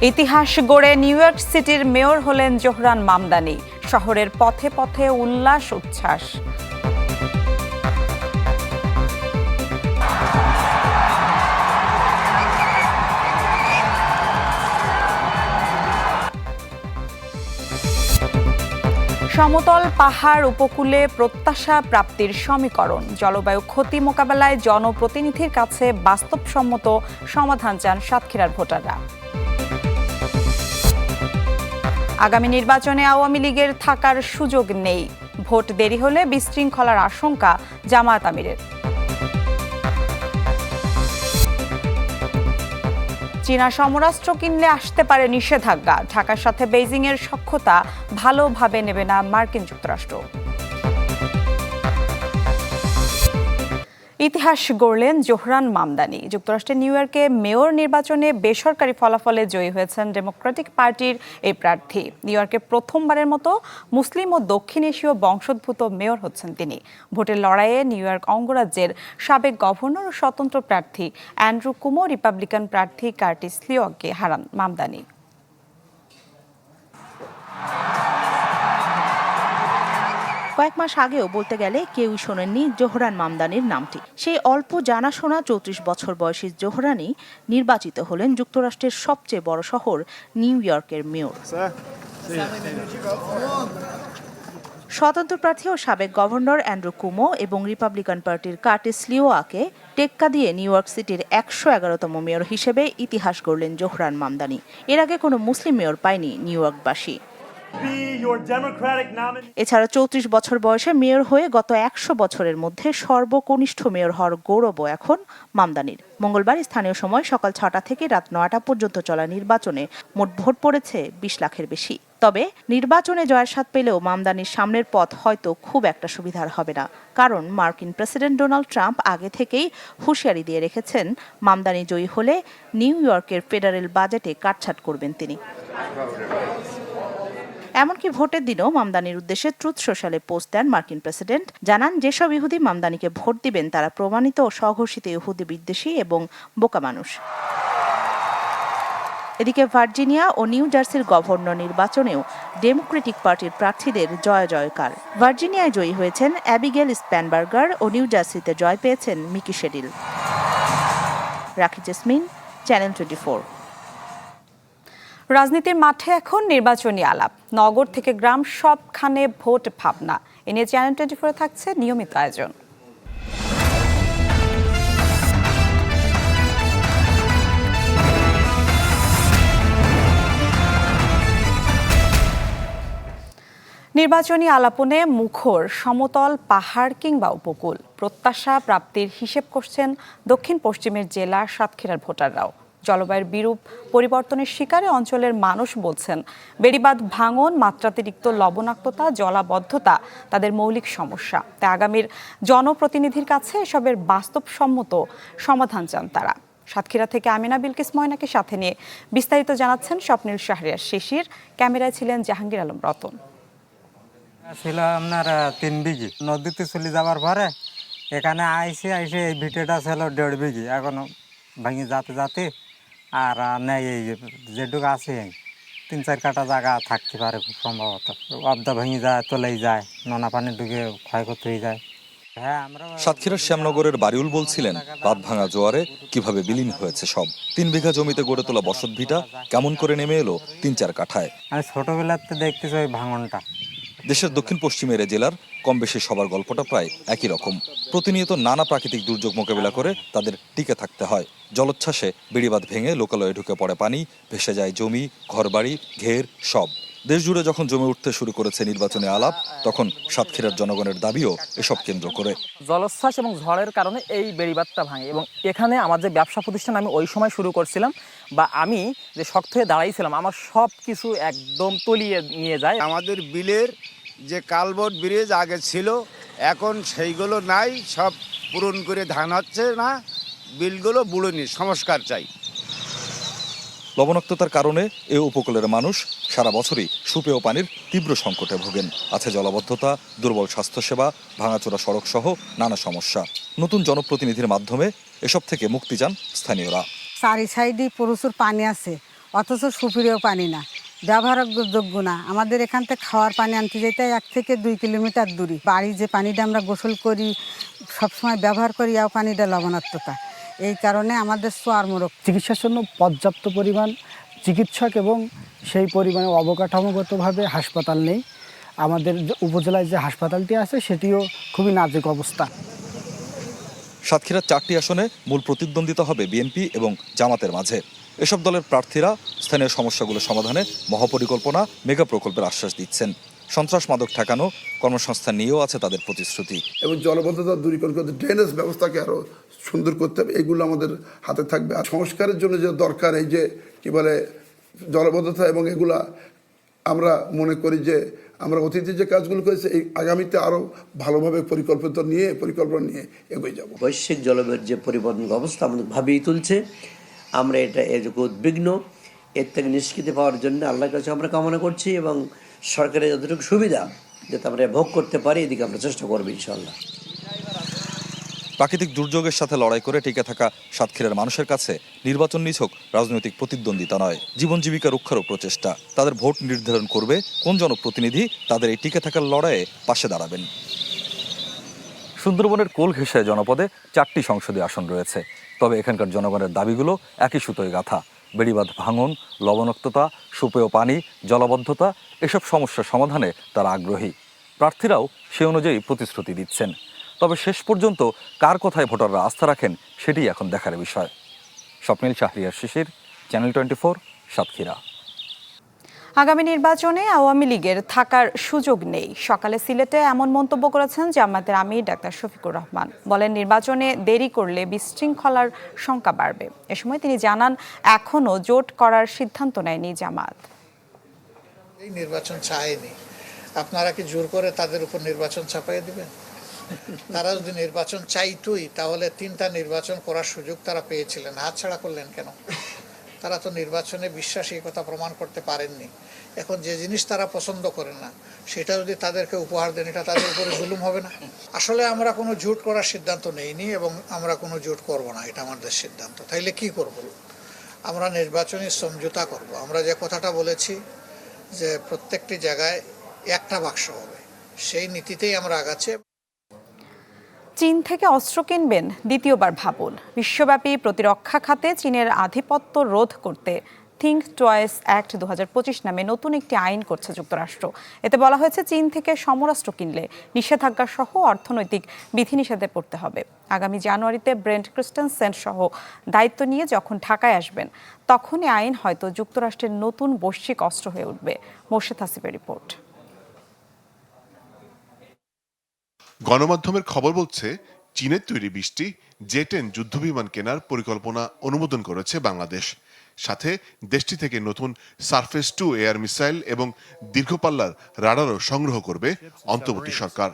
ইতিহাস গড়ে New York সিটির মেয়র হলেন জোহরান মামদানি। শহরের পথে পথে উল্লাস, উচ্ছ্বাস। সমতল পাহাড় উপকূলে প্রত্যাশা প্রাপ্তির সমীকরণ। জলবায়ু ক্ষতি মোকাবেলায় জনপ্রতিনিধির কাছে বাস্তবসম্মত সমাধান চান সাতক্ষীরার ভোটাররা। আগামী নির্বাচনে আওয়ামী লীগের থাকার সুযোগ নেই। ভোট দেরি হলে বিশৃঙ্খলার আশঙ্কা জামায়াত আমিরের। চীনা সমরাস্ত্র কিনলে আসতে পারে নিষেধাজ্ঞা। ঢাকার সাথে বেইজিংয়ের সক্ষতা ভালোভাবে নেবে না মার্কিন যুক্তরাষ্ট্র। ইতিহাস গড়লেন জোহরান মামদানি। যুক্তরাষ্ট্রের নিউ ইয়র্কে মেয়র নির্বাচনে বেসরকারি ফলাফলে জয়ী হয়েছেন ডেমোক্রেটিক পার্টির এই প্রার্থী। নিউ ইয়র্কে প্রথমবারের মতো মুসলিম ও দক্ষিণ এশীয় বংশোদ্ভূত মেয়র হচ্ছেন তিনি। ভোটের লড়াইয়ে নিউ ইয়র্ক অঙ্গরাজ্যের সাবেক গভর্নর ও স্বতন্ত্র প্রার্থী অ্যান্ড্রু কুমো রিপাবলিকান প্রার্থী কার্টিস লিওকে হারান মামদানি। কয়েক মাস আগেও বলতে গেলে কেউই শোনেননি জোহরান মামদানির নামটি। সেই অল্প জানাশোনা চৌত্রিশ বছর বয়সী জোহরানি নির্বাচিত হলেন যুক্তরাষ্ট্রের সবচেয়ে বড় শহর নিউ ইয়র্কের মেয়র। স্বতন্ত্র প্রার্থী ও সাবেক গভর্নর অ্যান্ড্রু কুমো এবং রিপাবলিকান পার্টির কার্টিস লিওয়াকে টেক্কা দিয়ে নিউ ইয়র্ক সিটির একশো এগারোতম মেয়র হিসেবে ইতিহাস গড়লেন জোহরান মামদানি। এর আগে কোনো মুসলিম মেয়র পায়নি নিউ ইয়র্কবাসী। এছাড়া চৌত্রিশ বছর বয়সে মেয়র হয়ে গত একশো বছরের মধ্যে সর্বকনিষ্ঠ মেয়র হওয়ার গৌরব এখন মামদানির। মঙ্গলবার স্থানীয় সময় সকাল ছটা থেকে রাত নয়টা পর্যন্ত চলা নির্বাচনে মোট ভোট পড়েছে বিশ লাখের বেশি। তবে নির্বাচনে জয়ের স্বাদ পেলেও মামদানির সামনের পথ হয়তো খুব একটা সুবিধার হবে না। কারণ মার্কিন প্রেসিডেন্ট ডোনাল্ড ট্রাম্প আগে থেকেই হুঁশিয়ারি দিয়ে রেখেছেন, মামদানি জয়ী হলে নিউ ইয়র্কের ফেডারেল বাজেটে কাটছাট করবেন তিনি। এমনকি ভোটের দিনও মামদানির উদ্দেশ্যে ট্রুথ সোশ্যালে পোস্ট দেন মার্কিন প্রেসিডেন্ট জানান, যেসব ইহুদি মামদানিকে ভোট দিবেন, তারা প্রমাণিত ও স্বঘোষিত ইহুদি বিদ্বেষী এবং বোকা মানুষ। এদিকে ভার্জিনিয়া ও নিউ জার্সির গভর্নর নির্বাচনেও ডেমোক্রেটিক পার্টির প্রার্থীদের জয় জয়কার। ভার্জিনিয়ায় জয়ী হয়েছেন অ্যাবিগেল স্প্যানবার্গার ও নিউ জার্সিতে জয় পেয়েছেন মিকি শেডিল। রাখি জেসমিন, চ্যানেল টোয়েন্টি রাজনীতির মাঠে এখন নির্বাচনী আলাপ। নগর থেকে গ্রাম সবখানে ভোট ভাবনা। এ নিয়ে চ্যানেল টোয়েন্টি ফোরে থাকছে নিয়মিত আয়োজন। নির্বাচনী আলাপনে মুখর, সমতল পাহাড় কিংবা উপকূল। প্রত্যাশা প্রাপ্তির হিসেব করছেন দক্ষিণ পশ্চিমের জেলা সাতক্ষীরার ভোটাররাও। জলবায়ুর বিরূপ পরিবর্তনের শিকারে অঞ্চলের মানুষ বলছেন, বেড়িবাঁধ ভাঙন, মাত্রাতিরিক্ত লবণাক্ততা, জলাবদ্ধতা তাদের মৌলিক সমস্যা। তাই আগামীর জনপ্রতিনিধির কাছে এসবের বাস্তবসম্মত সমাধান চান তারা। সাতক্ষীরা থেকে আমিনা বিলকিস ময়নাকে সাথে নিয়ে বিস্তারিত জানাচ্ছেন স্বপ্নীল শাহরিয়ার শিশির। ক্যামেরায় ছিলেন জাহাঙ্গীর আলম রতন। ছিল আপনার তিন বিঘি। নদীতে চলে যাওয়ার পরে এখানে আইসে আইসে এই ভিটেটা ছিল দেড় বিঘি। এখন ভেঙে যাতে যাতে আর নেই এই যেটুকু আছে তিন চার কাটা জায়গা থাকতে পারে খুব সম্ভবত। অবদা ভেঙে যায় তোলেই যায় নোনা পানি ঢুকে ক্ষয়ক্ষতি হয়ে যায়। হ্যাঁ আমরা সাতক্ষীরার শ্যামনগরের বাড়িউল বলছিলেন বাঁধ ভাঙা জোয়ারে কীভাবে বিলীন হয়েছে সব। তিন বিঘা জমিতে গড়ে তোলা বসত ভিটা কেমন করে নেমে এলো তিন চার কাঠায়? আমি ছোটবেলাতে দেখতেছি ওই ভাঙনটা। দেশের দক্ষিণ পশ্চিমের এ জেলার কম বেশি সবার গল্পটা প্রায় একই রকম। প্রতিনিয়ত নানা প্রাকৃতিক দুর্যোগ মোকাবিলা করে তাদের টিকে থাকতে হয়। জলোচ্ছ্বাসে বেড়িবাঁধ ভেঙে লোকালয়ে ঢুকে পড়ে পানি ভেসে যায় জমি ঘরবাড়ি ঘের সব। দেশ জুড়ে যখন জমে উঠতে শুরু করেছে নির্বাচনে আলাপ তখন সাতক্ষীরার জনগণের দাবিও এসব কেন্দ্র করে। জলোচ্ছ্বাস এবং ঝড়ের কারণে এই বেড়িবাঁধটা ভাঙে এবং এখানে আমার যে ব্যবসা প্রতিষ্ঠান আমি ওই সময় শুরু করছিলাম বা আমি যে শক্ত হয়ে দাঁড়াইছিলাম আমার সব কিছু একদম তলিয়ে নিয়ে যায়। আমাদের বিলের যে কালবট ব্রিজ আগে ছিল এখন সেইগুলো নাই সব পূরণ করে ধান হচ্ছে না বিলগুলো বুড়োনি সংস্কার চাই। লবণাক্ততার কারণে এ উপকূলের মানুষ সারা বছরই সুপেয় পানির তীব্র সংকটে ভোগেন। আছে জলাবদ্ধতা দুর্বল স্বাস্থ্যসেবা ভাঙাচোরা সড়ক সহ নানা সমস্যা। নতুন জনপ্রতিনিধির মাধ্যমে এসব থেকে মুক্তি চান স্থানীয়রা। চারি সাইডে প্রচুর পানি আছে অথচ সুপ্রিয় পানি না। ব্যবহারযোগ্য না। আমাদের এখান থেকে খাওয়ার পানি আনতে যেতে এক থেকে দুই কিলোমিটার দূরে। বাড়ি যে পানিটা আমরা গোসল করি সবসময় ব্যবহার করি আর পানিটা লবণাক্ততা। এই কারণে আমাদের সোয়ারমোরক চিকিৎসার জন্য পর্যাপ্ত পরিমাণ চিকিৎসক এবং সেই পরিমাণে অবকাঠামোগতভাবে হাসপাতাল নেই। আমাদের যে উপজেলায় যে হাসপাতালটি আছে সেটিও খুবই নাজুক অবস্থা। সাতক্ষীরার চারটি আসনে মূল প্রতিদ্বন্দ্বিতা হবে বিএনপি এবং জামাতের মাঝে। এসব দলের প্রার্থীরা স্থানীয় সমস্যাগুলো সমাধানে মহাপরিকল্পনা মেগা প্রকল্পের আশ্বাস দিচ্ছেন। সন্ত্রাস মাদক ঠেকানো কর্মসংস্থান নিয়েও আছে তাদের প্রতিশ্রুতি। এবং জলবদ্ধতা দূরীকরণ করতে ড্রেনেজ ব্যবস্থাকে আরও সুন্দর করতে হবে এগুলো আমাদের হাতে থাকবে। আর সংস্কারের জন্য যে দরকার এই যে কি বলে জলবদ্ধতা এবং এগুলা আমরা মনে করি যে আমরা অতীতে যে কাজগুলো করেছি এই আগামীতে আরও ভালোভাবে পরিকল্পিত নিয়ে পরিকল্পনা নিয়ে এগিয়ে যাব। বৈশ্বিক জলবায়ুর যে পরিবর্তন অবস্থা আমাদের ভাবিয়ে তুলছে আমরা এটা এর উদ্বিগ্ন এর থেকে নিষ্কৃতি পাওয়ার জন্য আল্লাহর কাছে আমরা কামনা করছি এবং সরকারের যতটুকু সুবিধা যাতে আমরা ভোগ করতে পারি এদিকে আমরা চেষ্টা করব ইনশাল্লাহ প্রাকৃতিক দুর্যোগের সাথে লড়াই করে টিকে থাকা সাতক্ষীরার মানুষের কাছে নির্বাচন নিছক রাজনৈতিক প্রতিদ্বন্দ্বিতা নয় জীবন জীবিকা রক্ষারও প্রচেষ্টা। তাদের ভোট নির্ধারণ করবে কোন জনপ্রতিনিধি তাদের এই টিকে থাকার লড়াইয়ে পাশে দাঁড়াবেন। সুন্দরবনের কোল ঘেঁষে জনপদে চারটি সংসদীয় আসন রয়েছে। তবে এখানকার জনগণের দাবিগুলো একই সুতোয় গাথা। বেড়িবাঁধ ভাঙন, লবণাক্ততা, সুপেয় পানি, জলাবদ্ধতা, এসব সমস্যার সমাধানে তারা আগ্রহী। প্রার্থীরাও সে অনুযায়ী প্রতিশ্রুতি দিচ্ছেন। তবে শেষ পর্যন্ত কার কথায় ভোটাররা আস্থা রাখেন সেটি এখন দেখার বিষয়। Swapnil Shahriar Shishir, channel twenty four, Satkhira. আগামী নির্বাচনে আওয়ামী লীগের থাকার সুযোগ নেই। সকালে সিলেটে এমন মন্তব্য করেছেন জামাতের আমির ডাক্তার শফিকুর রহমান। বলেন, নির্বাচনে দেরি করলে বিশৃঙ্খলার শঙ্কা বাড়বে। এ সময় তিনি জানান, এখনও জোট করার সিদ্ধান্ত নেয়নি জামাত এই নির্বাচন চায়নি। আপনারা কি জোর করে তাদের উপর নির্বাচন চাপাই দিবেন? তারা যদি নির্বাচন চাইতোই, তাহলে তিনটা নির্বাচন করার সুযোগ তারা পেয়েছিলেন। হাতছাড়া করলেন কেন? তারা তো নির্বাচনে বিশ্বাস কথা প্রমাণ করতে পারেননি। এখন যে জিনিস তারা পছন্দ করে না, সেটা যদি তাদেরকে উপহার দেন, এটা তাদের উপরে জুলুম হবে না? আসলে আমরা কোনো জোট করার সিদ্ধান্ত নেইনি এবং আমরা কোনো জোট করব না, এটা আমাদের সিদ্ধান্ত। তাইলে কি করব? আমরা নির্বাচনী সমঝোতা করব। আমরা যে কথাটা বলেছি যে প্রত্যেকটি জায়গায় একটা বাক্স হবে, সেই নীতিতেই আমরা আগাচ্ছি। চীন থেকে অস্ত্র কিনবেন দ্বিতীয়বার ভাবুন। বিশ্বব্যাপী প্রতিরক্ষা খাতে চীনের আধিপত্য রোধ করতে থিঙ্ক টয়েস অ্যাক্ট দু হাজার পঁচিশ নামে নতুন একটি আইন করছে যুক্তরাষ্ট্র। এতে বলা হয়েছে চীন থেকে সমরাষ্ট্র কিনলে নিষেধাজ্ঞা সহ অর্থনৈতিক বিধিনিষেধে পড়তে হবে। আগামী জানুয়ারিতে ব্রেন্ট ক্রিস্টেনসেন সহ দায়িত্ব নিয়ে যখন ঢাকায় আসবেন, তখনই আইন হয়তো যুক্তরাষ্ট্রের নতুন বৈশ্বিক অস্ত্র হয়ে উঠবে। মোর্শেদ হাসিবের রিপোর্ট। গণমাধ্যমের খবর বলছে চীনের তৈরি বিশটি জে টেন যুদ্ধবিমান কেনার পরিকল্পনা অনুমোদন করেছে বাংলাদেশ। সাথে দেশটি থেকে নতুন সারফেস টু এয়ার মিসাইল এবং দীর্ঘপাল্লার রাডারও সংগ্রহ করবে অন্তর্বর্তী সরকার।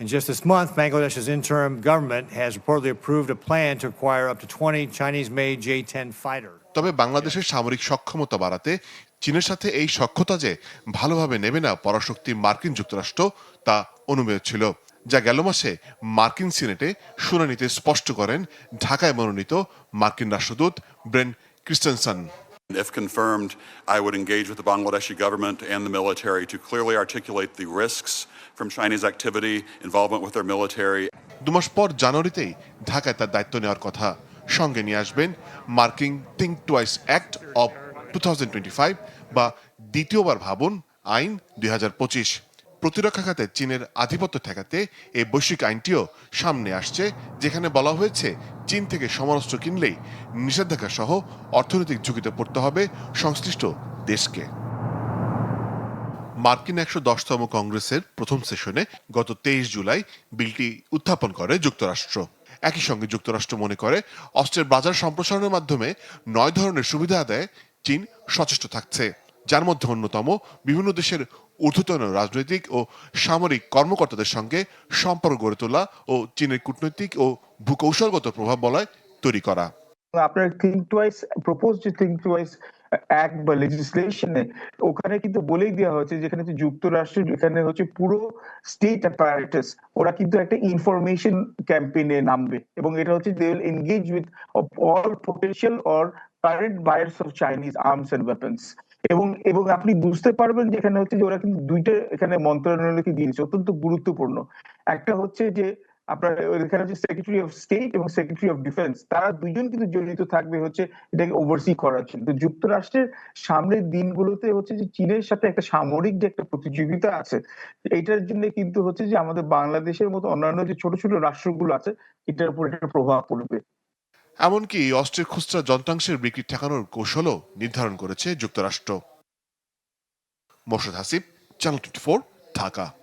And just this month, Bangladesh's interim government has reportedly approved a plan to acquire up to 20 Chinese-made J-10 fighters. তবে বাংলাদেশের সামরিক সক্ষমতা বাড়াতে চীনের সাথে এই সক্ষতা যে ভালোভাবে নেবে না পরাশক্তি মার্কিন যুক্তরাষ্ট্র তা অনুমেয় ছিল। যা গেল মাসে মার্কিন সিনেটে শুনানিতে স্পষ্ট করেন ঢাকায় মনোনীত মার্কিন রাষ্ট্রদূত Brent Christensen If confirmed, I would engage with the Bangladeshi government and the military to clearly articulate the risks from Chinese activity, involvement with their military. দুমাস পর জানুয়ারিতেই ঢাকায় তার দায়িত্ব নেওয়ার কথা সঙ্গে নিয়ে আসবেন মার্কিন think twice act of two বা দ্বিতীয়বার ভাবুন আইন দুই হাজার পঁচিশ প্রতিরক্ষা খাতে চীনের আধিপত্য ঠেকাতে এই বৈশ্বিক আইনটিও সামনে আসছে, যেখানে বলা হয়েছে চীন থেকে সমরাস্ত্র কিনলেই নিষেধাজ্ঞা সহ অর্থনৈতিক ঝুঁকিতে পড়তে হবে সংশ্লিষ্ট দেশকে। মার্কিন একশো দশতম কংগ্রেসের প্রথম সেশনে গত তেইশ জুলাই বিলটি উত্থাপন করে যুক্তরাষ্ট্র। একই সঙ্গে যুক্তরাষ্ট্র মনে করে অস্ত্রের বাজার সম্প্রসারণের মাধ্যমে নয় ধরনের সুবিধা আদায়ে চীন সচেষ্ট থাকছে, যার মধ্যে অন্যতম বিভিন্ন দেশের ঊর্ধ্বতন রাজনৈতিক ও সামরিক কর্মকর্তাদের সঙ্গে সম্পর্ক গড়ে তোলা ও চীনের কূটনৈতিক ও ভূকৌশলগত প্রভাব বলয় তৈরি করা। আপনার থিঙ্ক টুয়াইস প্রপোজ যে থিঙ্ক টুয়াইস অ্যাক্ট বা লেজিসলেশনে ওখানে কিন্তু বলেই দেওয়া হয়েছে যেখানে হচ্ছে যুক্তরাষ্ট্রের, এখানে হচ্ছে পুরো স্টেট অ্যাপারেটাস ওরা কিন্তু একটা ইনফরমেশন ক্যাম্পেইনে নামবে এবং এটা হচ্ছে they will engage with all potential or current buyers of Chinese arms and weapons এবং এবং আপনি বুঝতে পারবেন যে এখানে হচ্ছে যে ওরা কিন্তু দুইটা এখানে মন্ত্রণালয়কে দিয়েছে অত্যন্ত গুরুত্বপূর্ণ। একটা হচ্ছে যে আপনার এখানে হচ্ছে সেক্রেটারি অফ স্টেট এবং সেক্রেটারি অফ ডিফেন্স তারা দুজন কিন্তু জড়িত থাকবে হচ্ছে এটাকে ওভারসি করার জন্য। তো যুক্তরাষ্ট্রের সামনের দিনগুলোতে হচ্ছে যে চীনের সাথে একটা সামরিক যে একটা প্রতিযোগিতা আছে, এটার জন্য কিন্তু হচ্ছে যে আমাদের বাংলাদেশের মতো অন্যান্য যে ছোট ছোট রাষ্ট্রগুলো আছে, এটার উপর একটা প্রভাব পড়বে। এমনকি অস্ত্রের খুচরা যন্ত্রাংশের বিক্রি ঠেকানোর কৌশলও নির্ধারণ করেছে যুক্তরাষ্ট্র। Morshed Hasib channel twenty Dhaka.